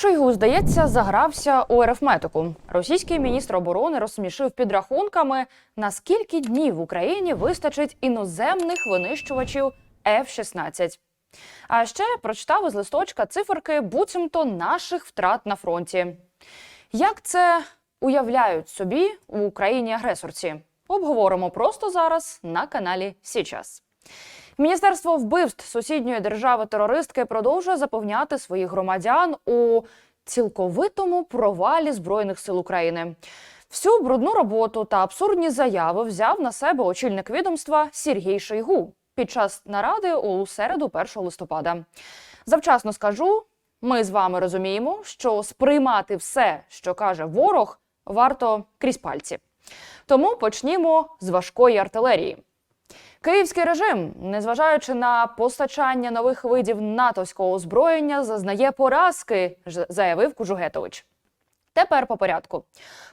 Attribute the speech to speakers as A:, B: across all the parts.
A: Шойгу, здається, загрався у арифметику. Російський міністр оборони розсмішив підрахунками, на скільки днів в Україні вистачить іноземних винищувачів F-16. А ще прочитав із листочка циферки буцімто наших втрат на фронті. Як це уявляють собі у Україні агресорці? Обговоримо просто зараз на каналі Січас. Міністерство вбивств сусідньої держави-терористки продовжує запевняти своїх громадян у цілковитому провалі збройних сил України. Всю брудну роботу та абсурдні заяви взяв на себе очільник відомства Сергій Шойгу під час наради у середу 1 листопада. Завчасно скажу, ми з вами розуміємо, що сприймати все, що каже ворог, варто крізь пальці. Тому почнімо з важкої артилерії. Київський режим, незважаючи на постачання нових видів натовського озброєння, зазнає поразки, заявив Кужугетович. Тепер по порядку.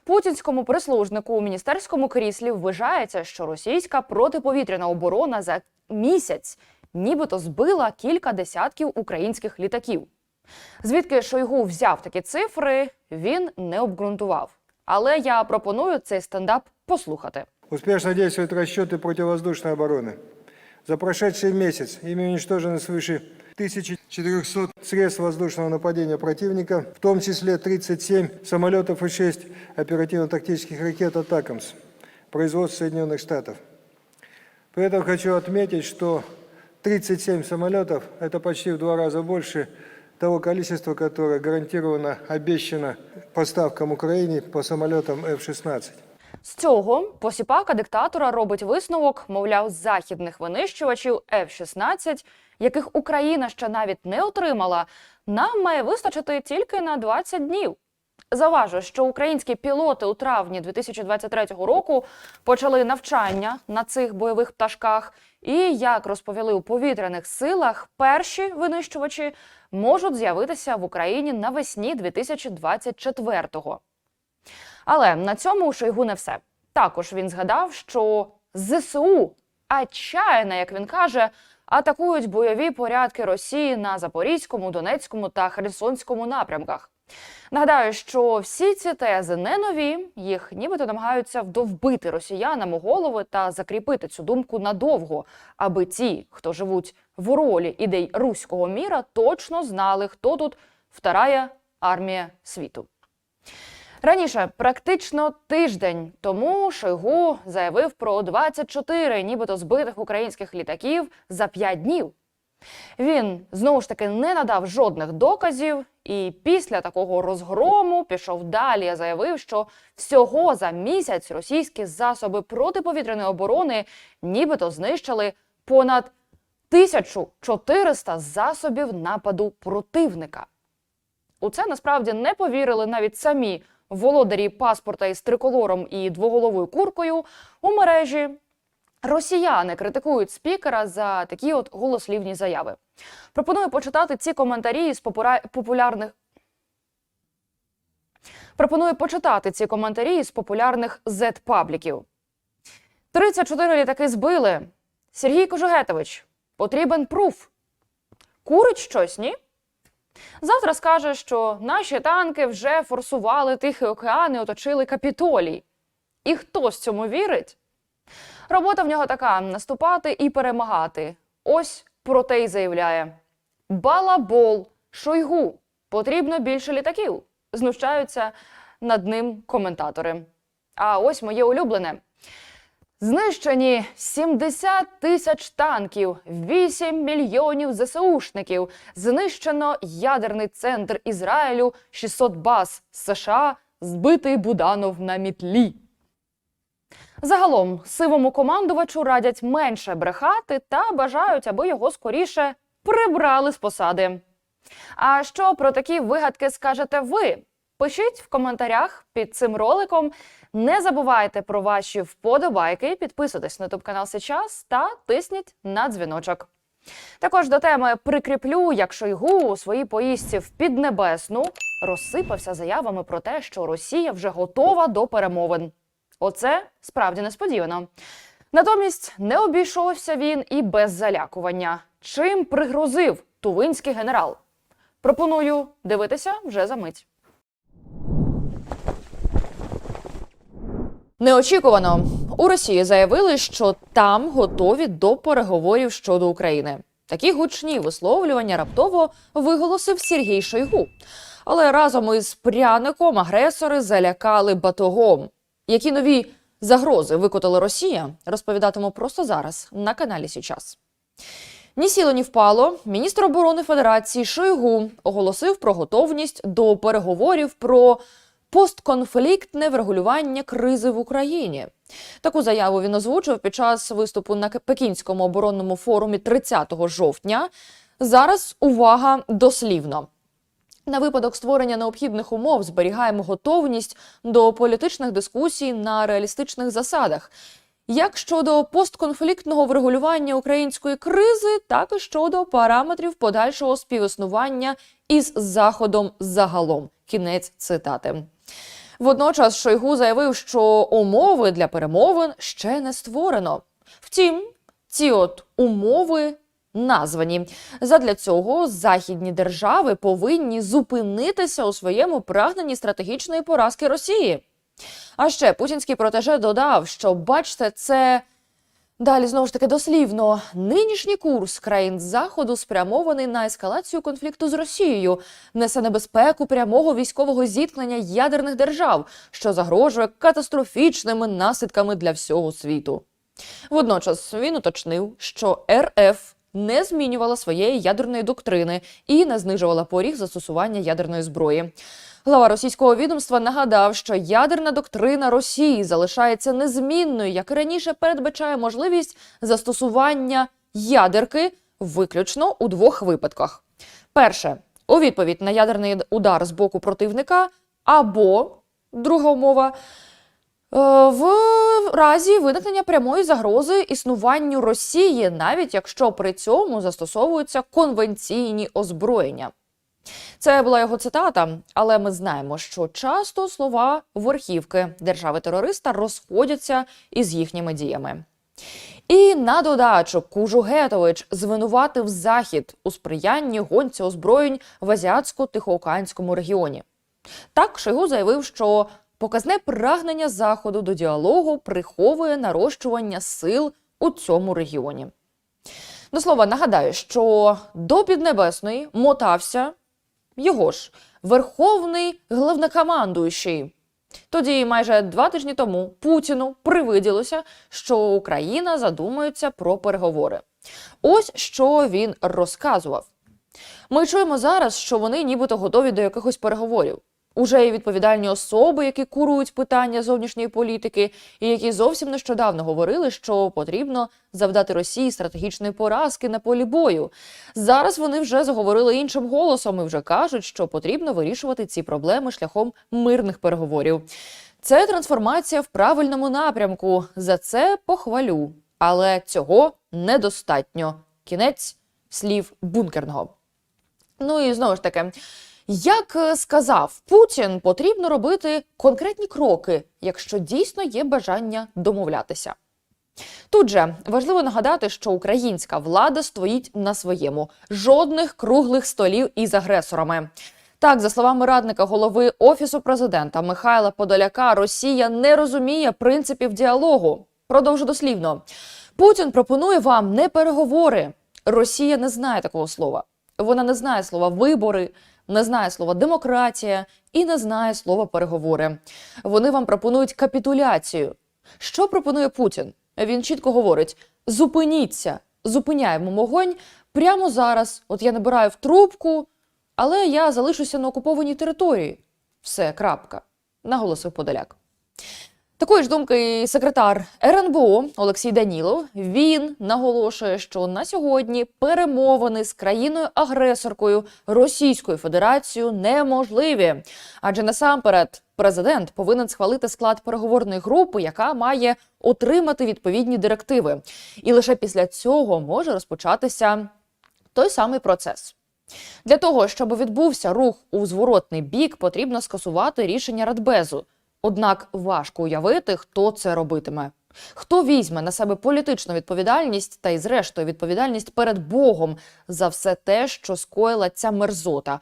A: Путінському прислужнику у міністерському кріслі вважається, що російська протиповітряна оборона за місяць нібито збила кілька десятків українських літаків. Звідки Шойгу взяв такі цифри, він не обґрунтував. Але я пропоную цей стендап послухати.
B: Успешно действуют расчеты противовоздушной обороны. За прошедший месяц ими уничтожено свыше 1400 средств воздушного нападения противника, в том числе 37 самолетов и 6 оперативно-тактических ракет «Атакамс» производства Соединенных Штатов. При этом хочу отметить, что 37 самолетов – это почти в два раза больше того количества, которое гарантированно обещано поставкам Украине по самолетам F-16.
A: З цього посіпака диктатора робить висновок, мовляв, західних винищувачів F-16, яких Україна ще навіть не отримала, нам має вистачити тільки на 20 днів. Заважу, що українські пілоти у травні 2023 року почали навчання на цих бойових пташках. І як розповіли у повітряних силах, перші винищувачі можуть з'явитися в Україні навесні 2024-го. Але на цьому у Шойгу не все. Також він згадав, що ЗСУ отчаяно, як він каже, атакують бойові порядки Росії на Запорізькому, Донецькому та Херсонському напрямках. Нагадаю, що всі ці тези не нові, їх нібито намагаються вдовбити росіянам у голови та закріпити цю думку надовго, аби ті, хто живуть в ролі ідей руського міра, точно знали, хто тут вторая армія світу. Раніше, практично тиждень тому, Шойгу заявив про 24 нібито збитих українських літаків за 5 днів. Він знову ж таки не надав жодних доказів, і після такого розгрому пішов далі. Заявив, що всього за місяць російські засоби протиповітряної оборони нібито знищили понад 1400 засобів нападу противника. У це насправді не повірили навіть самі володарі паспорта із триколором і двоголовою куркою у мережі. Росіяни критикують спікера за такі от голослівні заяви. Пропоную почитати ці коментарі з попура- популярних. Пропоную почитати ці коментарі з популярних Z-пабліків. 34 літаки збили. Сергій Кожугетович. Потрібен пруф. Курить щось, ні? Завтра скаже, що наші танки вже форсували Тихий океан і оточили капітолій. І хтось цьому вірить? Робота в нього така: наступати і перемагати. Ось про те й заявляє: Балабол, Шойгу, потрібно більше літаків. Знущаються над ним коментатори. А ось моє улюблене. Знищені 70 тисяч танків, 8 мільйонів ЗСУшників. Знищено ядерний центр Ізраїлю, 600 баз США, збитий Буданов на мітлі. Загалом сивому командувачу радять менше брехати та бажають, аби його скоріше прибрали з посади. А що про такі вигадки скажете ви? Пишіть в коментарях під цим роликом. Не забувайте про ваші вподобайки, підписуйтесь на ютуб канал Сейчас та тисніть на дзвіночок. Також до теми прикріплю, як Шойгу у своїй поїздці в Піднебесну розсипався заявами про те, що Росія вже готова до перемовин. Оце справді несподівано. Натомість не обійшовся він і без залякування. Чим пригрозив тувинський генерал? Пропоную дивитися вже за мить. Неочікувано у Росії заявили, що там готові до переговорів щодо України. Такі гучні висловлювання раптово виголосив Сергій Шойгу. Але разом із пряником агресори залякали батогом. Які нові загрози викотила Росія, розповідатиму просто зараз на каналі Січас. Ні сіло, ні впало. Міністр оборони Федерації Шойгу оголосив про готовність до переговорів про постконфліктне врегулювання кризи в Україні. Таку заяву він озвучив під час виступу на Пекінському оборонному форумі 30 жовтня. Зараз увага дослівно. На випадок створення необхідних умов зберігаємо готовність до політичних дискусій на реалістичних засадах. Як щодо постконфліктного врегулювання української кризи, так і щодо параметрів подальшого співіснування із Заходом загалом. Кінець цитати. Водночас Шойгу заявив, що умови для перемовин ще не створено. Втім, ці от умови названі. Задля цього західні держави повинні зупинитися у своєму прагненні стратегічної поразки Росії. А ще путінський протеже додав, що бачте, це далі знову ж таки дослівно. Нинішній курс країн заходу спрямований на ескалацію конфлікту з Росією, несе небезпеку прямого військового зіткнення ядерних держав, що загрожує катастрофічними наслідками для всього світу. Водночас він уточнив, що РФ не змінювала своєї ядерної доктрини і не знижувала поріг застосування ядерної зброї. Глава російського відомства нагадав, що ядерна доктрина Росії залишається незмінною, як і раніше передбачає можливість застосування ядерки виключно у двох випадках: перше у відповідь на ядерний удар з боку противника, або друга умова. Е, В разі виникнення прямої загрози існуванню Росії, навіть якщо при цьому застосовуються конвенційні озброєння. Це була його цитата, але ми знаємо, що часто слова верхівки держави-терориста розходяться із їхніми діями. І на додачу Кужугетович звинуватив Захід у сприянні гонці озброєнь в азіатсько-тихоокеанському регіоні. Так Шойгу заявив, що показне прагнення Заходу до діалогу приховує нарощування сил у цьому регіоні. До слова, нагадаю, що до Піднебесної мотався його ж верховний головнокомандуючий. Тоді, майже два тижні тому, Путіну привиділося, що Україна задумується про переговори. Ось що він розказував. Ми чуємо зараз, що вони нібито готові до якихось переговорів. Уже є відповідальні особи, які курують питання зовнішньої політики, і які зовсім нещодавно говорили, що потрібно завдати Росії стратегічної поразки на полі бою. Зараз вони вже заговорили іншим голосом і вже кажуть, що потрібно вирішувати ці проблеми шляхом мирних переговорів. Це трансформація в правильному напрямку. За це похвалю, але цього недостатньо. Кінець слів бункерного. Ну і знову ж таки. Як е, сказав Путін, потрібно робити конкретні кроки, якщо дійсно є бажання домовлятися. Тут же важливо нагадати, що українська влада стоїть на своєму жодних круглих столів із агресорами. Так, за словами радника голови офісу президента Михайла Подоляка, Росія не розуміє принципів діалогу. Продовжу дослівно. Путін пропонує вам не переговори. Росія не знає такого слова. Вона не знає слова вибори, не знає слова демократія і не знає слова переговори. Вони вам пропонують капітуляцію. Що пропонує Путін? Він чітко говорить: зупиніться, зупиняємо вогонь прямо зараз. От я набираю в трубку, але я залишуся на окупованій території. Все, крапка, наголосив Подоляк. Такої ж думки секретар РНБО Олексій Данілов. Він наголошує, що на сьогодні перемовини з країною-агресоркою Російською Федерацією неможливі, адже насамперед президент повинен схвалити склад переговорної групи, яка має отримати відповідні директиви, і лише після цього може розпочатися той самий процес. Для того щоб відбувся рух у зворотний бік, потрібно скасувати рішення Радбезу. Однак важко уявити, хто це робитиме. Хто візьме на себе політичну відповідальність та й, зрештою, відповідальність перед Богом за все те, що скоїла ця мерзота,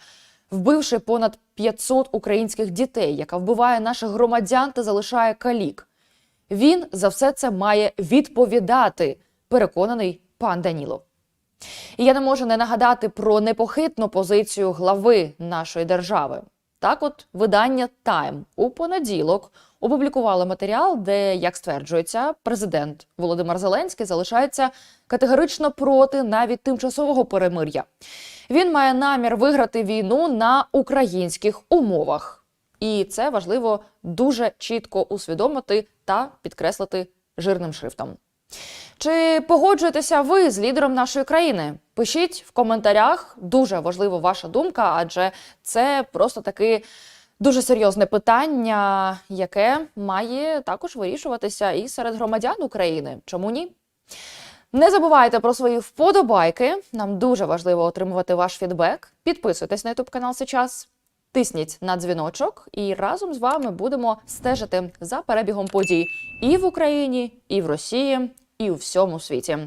A: вбивши понад 500 українських дітей, яка вбиває наших громадян та залишає калік? Він за все це має відповідати, переконаний пан Даніло. І я не можу не нагадати про непохитну позицію глави нашої держави. Так, от видання Time у понеділок опублікувало матеріал, де, як стверджується, президент Володимир Зеленський залишається категорично проти навіть тимчасового перемир'я. Він має намір виграти війну на українських умовах. І це важливо дуже чітко усвідомити та підкреслити жирним шрифтом. Чи погоджуєтеся ви з лідером нашої країни? Пишіть в коментарях. Дуже важлива ваша думка, адже це просто таки дуже серйозне питання, яке має також вирішуватися і серед громадян України. Чому ні? Не забувайте про свої вподобайки. Нам дуже важливо отримувати ваш фідбек. Підписуйтесь на YouTube канал сейчас. Тисніть на дзвіночок, і разом з вами будемо стежити за перебігом подій і в Україні, і в Росії, і у всьому світі.